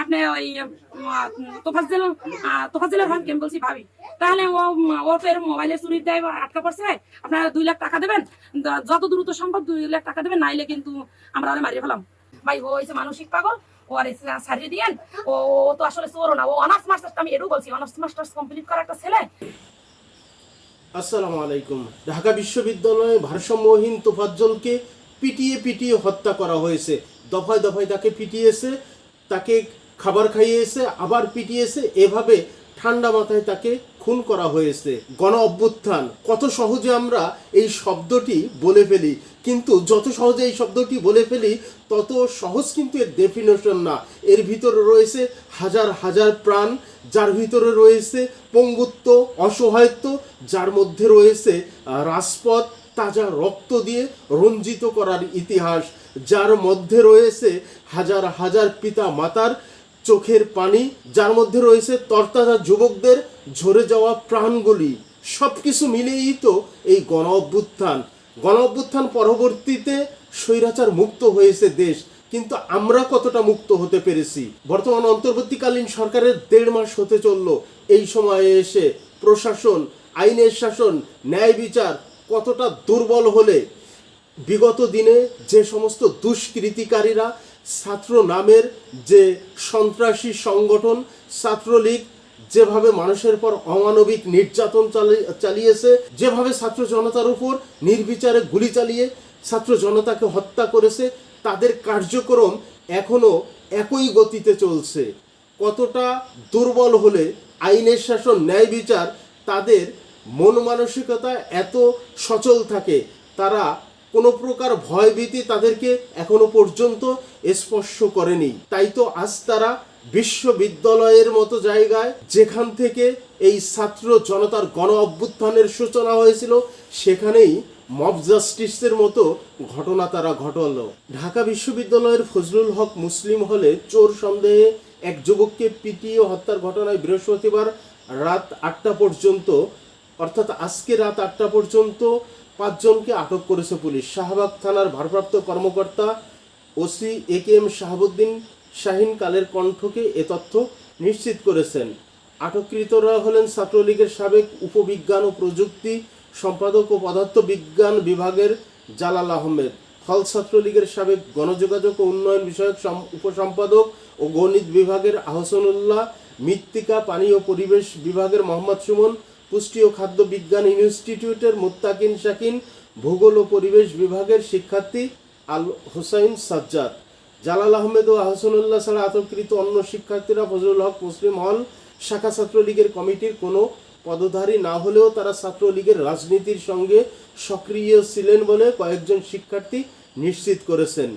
আপনি ওই তোফাজ্জেল তোফাজ্জেলের হন কেন বলছি ভাবি? তাহলে ও ও ফের মোবাইলে চুরির দেয় আটকা পড়ছে। আপনারা দুই লাখ টাকা দেবেন। যত দ্রুত সম্ভব দুই লাখ টাকা দেবেন, নাইলে কিন্তু আমরা ওরে মারিয়ে ফেলাম। ভাই, ও হয়েছে মানসিক পাগল। ও আর সারিয়ে দিয়েন। ও তো আসলে চোরও না। ও অনার্স মাস্টার্স আমি এটাও বলছি অনার্স মাস্টার্স কমপ্লিট করা একটা ছেলে। আসসালামু আলাইকুম। ঢাকা বিশ্ববিদ্যালয়ে ভারসাম্যহীন তোফাজ্জলকে পিটিয়ে পিটিয়ে হত্যা করা হয়েছে। দফায় দফায় তাকে পিটিয়েছে, তাকে খাবার খাইয়েছে, আবার পিটিয়েছে, এভাবে ঠান্ডা মাথায় তাকে খুন করা হয়েছে। গণ অভ্যুত্থান। কত সহজে আমরা এই শব্দটি বলে ফেলি, কিন্তু যত সহজে এই শব্দটি বলে ফেলি, তত সহজ কিন্তু এর ডেফিনেশন না। এর ভিতরে রয়েছে হাজার হাজার প্রাণ, যার ভিতরে রয়েছে পঙ্গুত্ব, অসহায়ত্ব, যার মধ্যে রয়েছে রাজপথ, তাজা রক্ত দিয়ে রঞ্জিত করার ইতিহাস, যার মধ্যে রয়েছে হাজার হাজার পিতা মাতার চোখের পানি, যার মধ্যে রয়েছে তরতাজা যুবকদের ঝরে যাওয়া প্রাণগুলি। সব কিছু মিলিয়েই তো এই গণ অভ্যুত্থান গণ অভ্যুত্থান পরবর্তীতে স্বৈরাচার মুক্ত হয়েছে দেশ, কিন্তু আমরা কতটা মুক্ত হতে পেরেছি? বর্তমান অন্তর্বর্তীকালীন সরকারের দেড় মাস হতে চলল। এই সময়ে এসে প্রশাসন, আইনের শাসন, ন্যায় বিচার কতটা দুর্বল হলে? বিগত দিনে যে সমস্ত দুষ্কৃতিকারীরা ছাত্র নামের যে সন্ত্রাসী সংগঠন ছাত্রলীগ যেভাবে মানুষের পর অমানবিক নির্যাতন চালি- চালিয়েছে, যেভাবে ছাত্র জনতার উপর নির্বিচারে গুলি চালিয়ে ছাত্র জনতাকে হত্যা করেছে, তাদের কার্যক্রম এখনও একই গতিতে চলছে। কতটা দুর্বল হলে আইনের শাসন, ন্যায় বিচার, তাদের মন মানসিকতা এত সচল থাকে, তারা কোনো প্রকার ভয়ভীতি তাদেরকে এখনও পর্যন্ত স্পর্শ করেনি। তাই তো আজ তারা বিশ্ববিদ্যালয়ের মতো জায়গায় যেখান থেকে এই ছাত্র জনতার গণ অভ্যুত্থানের সূচনা হয়েছিল, সেখানেই মব জাস্টিসের মতো ঘটনা তারা ঘটালো। ঢাকা বিশ্ববিদ্যালয়ের ফজলুল হক মুসলিম হলে চোর সন্দেহে এক যুবককে পিটিয়ে হত্যার ঘটনায় বৃহস্পতিবার রাত আটটা পর্যন্ত, অর্থাৎ আজকে রাত আটটা পর্যন্ত পাঁচজনকে আটক করেছে পুলিশ। শাহবাগ থানার ভারপ্রাপ্ত কর্মকর্তা OC A K M Shahabuddin Shahin কালের কণ্ঠকে এ তথ্য নিশ্চিত করেছেন। আটককৃতরা হলেন ছাত্রলীগের সাবেক উপবিজ্ঞান ও প্রযুক্তি সম্পাদক ও পদার্থ বিজ্ঞান বিভাগের জালাল আহমেদ, ফল ছাত্রলীগের সাবেক গণযোগাযোগ ও উন্নয়ন বিষয়ক উপসম্পাদক ও গণিত বিভাগের আহসানুল্লাহ, মৃত্তিকা, পানি ও পরিবেশ বিভাগের মোহাম্মদ সুমন পুষ্টি ও খাদ্য বিজ্ঞান ইনস্টিটিউটের মোত্তাকিন শাকিন, ভূগোল ও পরিবেশ বিভাগের শিক্ষার্থী আল হোসাইন সাজ্জাদ। জালাল আহমেদ ও আহসানুল্লাহ ছাড়া আটককৃত অন্য শিক্ষার্থীরা ফজলুল হক মুসলিম হল। শাখা ছাত্রলীগের কমিটির কোনো পদধারী না হলেও তারা ছাত্রলীগের রাজনীতির সঙ্গে সক্রিয় ছিলেন বলে কয়েকজন শিক্ষার্থী নিশ্চিত করেছেন।